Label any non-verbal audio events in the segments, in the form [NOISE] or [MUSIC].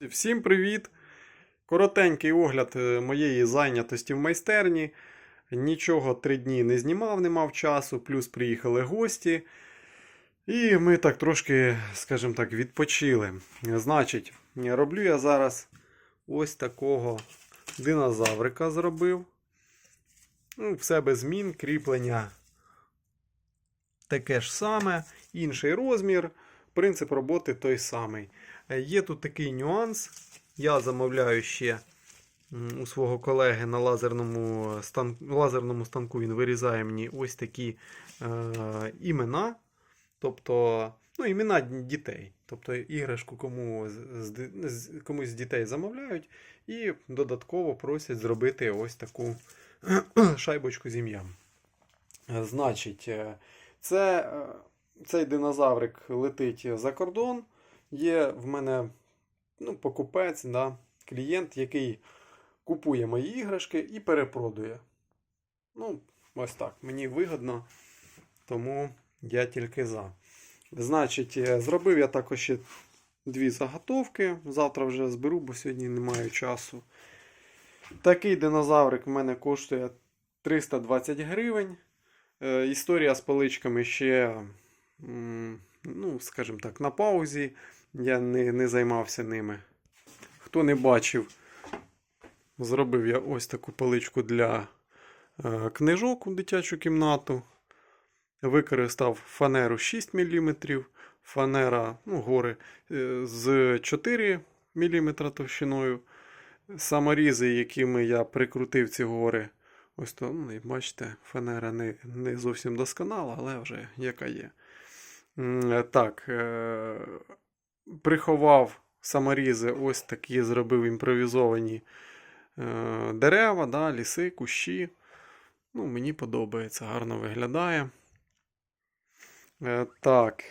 Всім привіт! Коротенький огляд е, моєї зайнятості в майстерні. Нічого три дні не знімав, не мав часу, плюс приїхали гості. І ми так трошки, скажімо так, відпочили. Значить, роблю я зараз ось такого динозаврика зробив. Ну, все без змін, кріплення таке ж саме, інший розмір, принцип роботи той самий. Е, Є тут такий нюанс. Я замовляю ще у свого колеги на лазерному, стан... лазерному станку. Він вирізає мені ось такі е... імена. Тобто, ну, імена дітей. Тобто іграшку кому з... комусь з дітей замовляють і додатково просять зробити ось таку [CLEARS THROAT] шайбочку з ім'ям. Е, Значить, е, це, е, цей динозаврик летить за кордон. Є в мене ну, покупець, да, клієнт, який купує мої іграшки і перепродує. Ну, ось так. Мені вигодно, тому я тільки за. Значить, е, зробив я також ще дві заготовки. Завтра вже зберу, бо сьогодні не маю часу. Такий динозаврик в мене коштує 320 гривень. Е, Історія з паличками ще, ну, скажімо так, на паузі. Я не, не займався ними. Хто не бачив, зробив я ось таку паличку для е, книжок у дитячу кімнату. Використав фанеру 6 мм, фанера ну, гори е, з 4 мм товщиною. Саморізи, якими я прикрутив ці гори. Ось то, ну, бачите, фанера не, не зовсім досконала, але вже яка є. Е, Так, приховав саморізи, ось такі зробив імпровізовані е, дерева, да, ліси, кущі. Ну, мені подобається, гарно виглядає. Е, Так,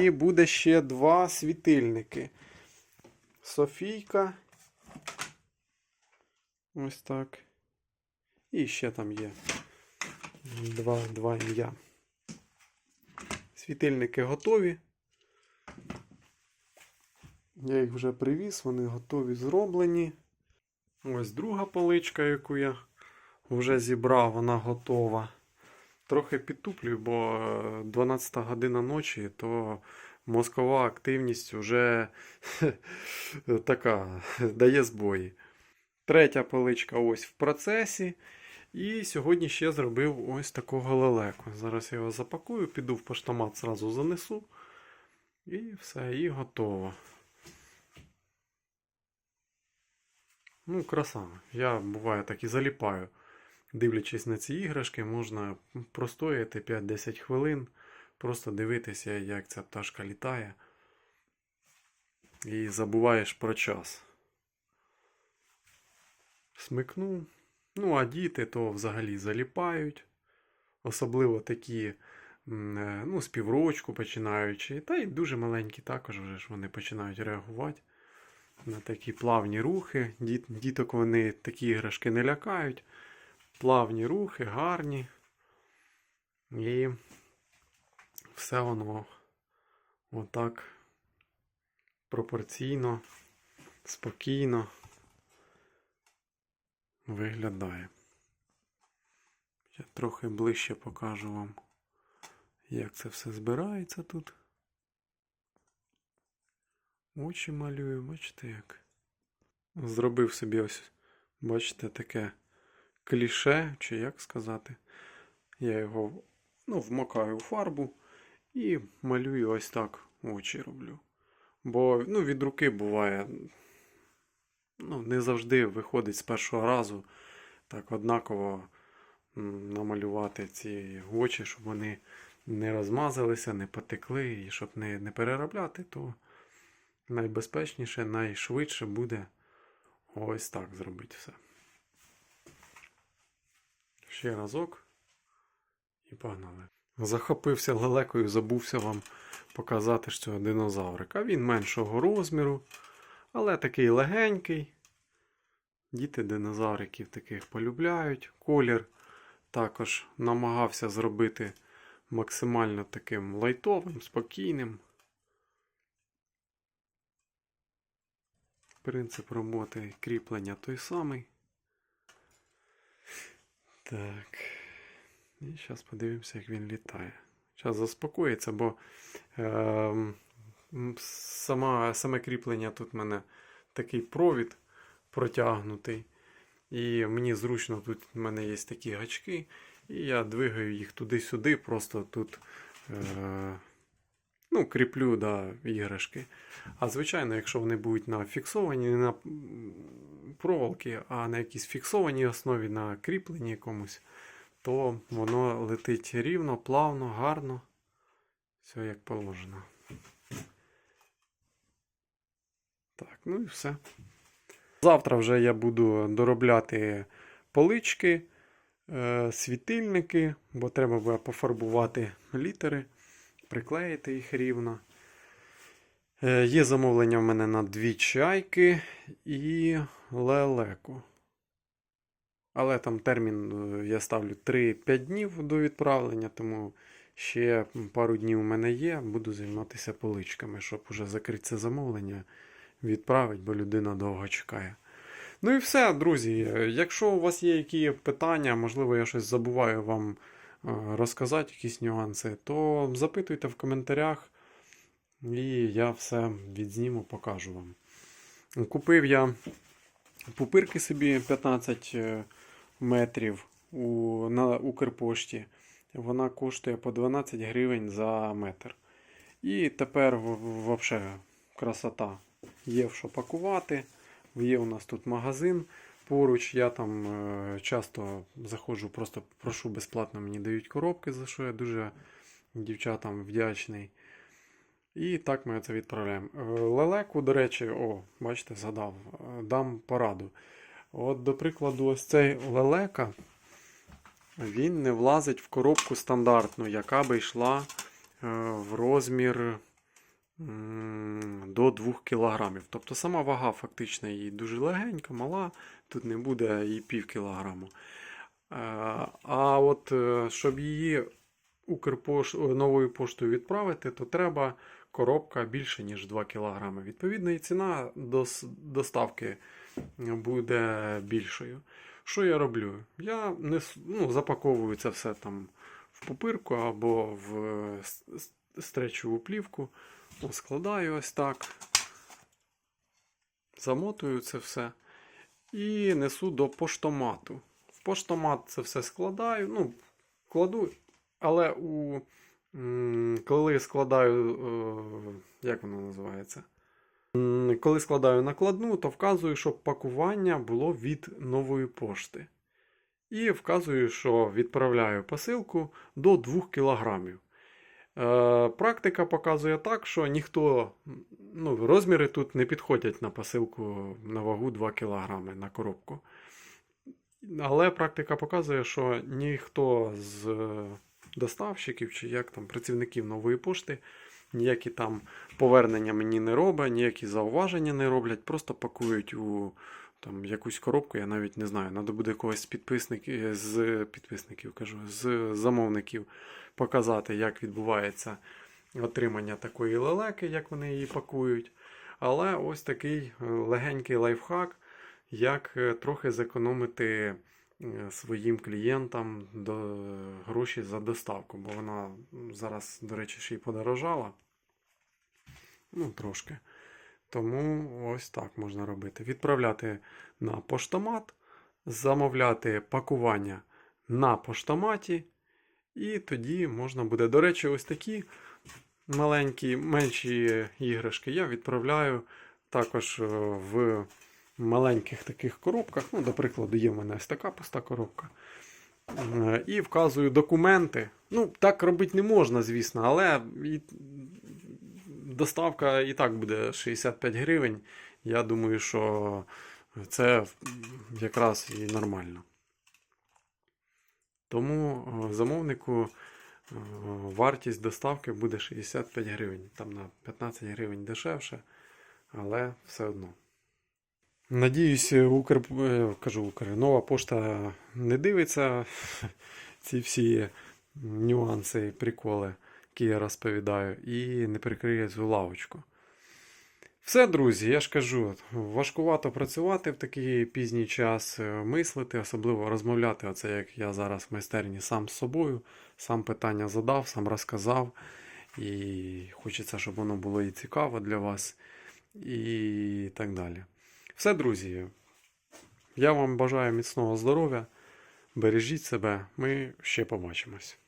і буде ще два світильники. Софійка. Ось так. І ще там є два, два ім'я. Світильники готові. Я їх вже привіз, вони готові зроблені. Ось друга поличка, яку я вже зібрав, вона готова. Трохи підтуплюю, бо е, 12 година ночі, то мозкова активність вже така дає збої. Третя поличка ось в процесі. І сьогодні ще зробив ось такого лелеку. Зараз я його запакую, піду в поштомат, зразу занесу. І все, і готово. Ну, краса. Я буває так і заліпаю. Дивлячись на ці іграшки, можна простояти 5-10 хвилин, просто дивитися, як ця пташка літає. І забуваєш про час. Смикнув. Ну, а діти то взагалі заліпають. Особливо такі, е, ну, з починаючи. Та й дуже маленькі також вже ж вони починають реагувати на такі плавні рухи. Діт, діток вони такі іграшки не лякають. Плавні рухи, гарні. І все воно отак пропорційно, спокійно виглядає. Я трохи ближче покажу вам, як це все збирається тут. Очі малюю, бачите як. Зробив собі ось, бачите, таке кліше, чи як сказати. Я його ну, вмокаю у фарбу і малюю ось так очі роблю. Бо ну, від руки буває ну, не завжди виходить з першого разу так однаково намалювати ці очі, щоб вони не розмазалися, не потекли, і щоб не, не переробляти, то найбезпечніше, найшвидше буде ось так зробити все. Ще разок і погнали. Захопився лелекою, забувся вам показати цього динозаврика. Він меншого розміру, але такий легенький. Діти динозавриків таких полюбляють. Колір також намагався зробити максимально таким лайтовим, спокійним. Принцип роботи кріплення той самий. Так. І зараз подивимося, як він літає. Зараз заспокоїться, бо м, сама, саме кріплення тут в мене такий провід протягнутий. І мені зручно, тут в мене є такі гачки, і я двигаю їх туди-сюди, просто тут е, ну, кріплю да, іграшки. А звичайно, якщо вони будуть на фіксовані не на проволоки, а на якійсь фіксованій основі, на кріпленні якомусь, то воно летить рівно, плавно, гарно. Все як положено. Так, ну і все. Завтра вже я буду доробляти полички, е, світильники, бо треба буде пофарбувати літери, приклеїти їх рівно. Е, Є замовлення в мене на дві чайки і лелеку. Але там термін е, я ставлю 3-5 днів до відправлення, тому ще пару днів у мене є. Буду займатися поличками, щоб уже закрити це замовлення, відправити, бо людина довго чекає. Ну і все, друзі. Е, Якщо у вас є які питання, можливо, я щось забуваю вам розказати, якісь нюанси, то запитуйте в коментарях, і я все відзніму, покажу вам. Купив я пупирки собі 15 е, метрів у, на Укрпошті. Вона коштує по 12 гривень за метр. І тепер взагалі красота. Є в що пакувати. Є у нас тут магазин поруч. Я там е, часто заходжу, просто прошу безплатно, мені дають коробки, за що я дуже дівчатам вдячний. І так ми це відправляємо. Е, Лелеку, до речі, о, бачите, згадав, е, дам пораду. От, до прикладу, ось цей лелека, він не влазить в коробку стандартну, яка би йшла в розмір до 2 кг. Тобто сама вага фактично її дуже легенька, мала, тут не буде і пів кілограму. Е, А от е, щоб її Укрпош... новою поштою відправити, то треба коробка більше, ніж 2 кг. Відповідно, і ціна дос... доставки буде більшою. Що я роблю? Я нес... ну, запаковую це все там в пупирку або в е, стречову плівку, складаю ось так, замотую це все і несу до поштомату. В поштомат це все складаю. Ну, кладу, але у, коли складаю, е, як воно називається? Коли складаю накладну, то вказую, щоб пакування було від нової пошти. І вказую, що відправляю посилку до 2 кг. Е, практика показує так, що ніхто, ну, розміри тут не підходять на посилку на вагу 2 кг на коробку. Але практика показує, що ніхто з е, доставщиків чи як там працівників нової пошти ніякі там повернення мені не робить, ніякі зауваження не роблять, просто пакують у там, якусь коробку, я навіть не знаю. Треба буде когось з підписників, з підписників кажу, з замовників показати, як відбувається отримання такої лелеки, як вони її пакують. Але ось такий е, легенький лайфхак, як е, трохи зекономити е, своїм клієнтам гроші за доставку, бо вона зараз, до речі, ще й подорожала. Ну, трошки. Тому ось так можна робити. Відправляти на поштомат, замовляти пакування на поштоматі, і тоді можна буде. До речі, ось такі маленькі, менші іграшки я відправляю також е, в маленьких таких коробках. Ну, до прикладу, є в мене ось така пуста коробка. Е, І вказую документи. Ну, так робити не можна, звісно, але доставка і так буде 65 гривень. Я думаю, що це якраз і нормально. Тому е, замовнику е, вартість доставки буде 65 гривень. Там на 15 гривень дешевше, але все одно. Надіюсь, Укр... е, кажу, Укр... нова пошта не дивиться [LAUGHS] ці всі нюанси, і приколи, які я розповідаю, і не прикриє цю лавочку. Все, друзі, я ж кажу, важкувато працювати в такий пізній час, е, мислити, особливо розмовляти, оце як я зараз в майстерні сам з собою, сам питання задав, сам розказав. І хочеться, щоб воно було і цікаво для вас, і так далі. Все, друзі. Я вам бажаю міцного здоров'я. Бережіть себе, ми ще побачимось.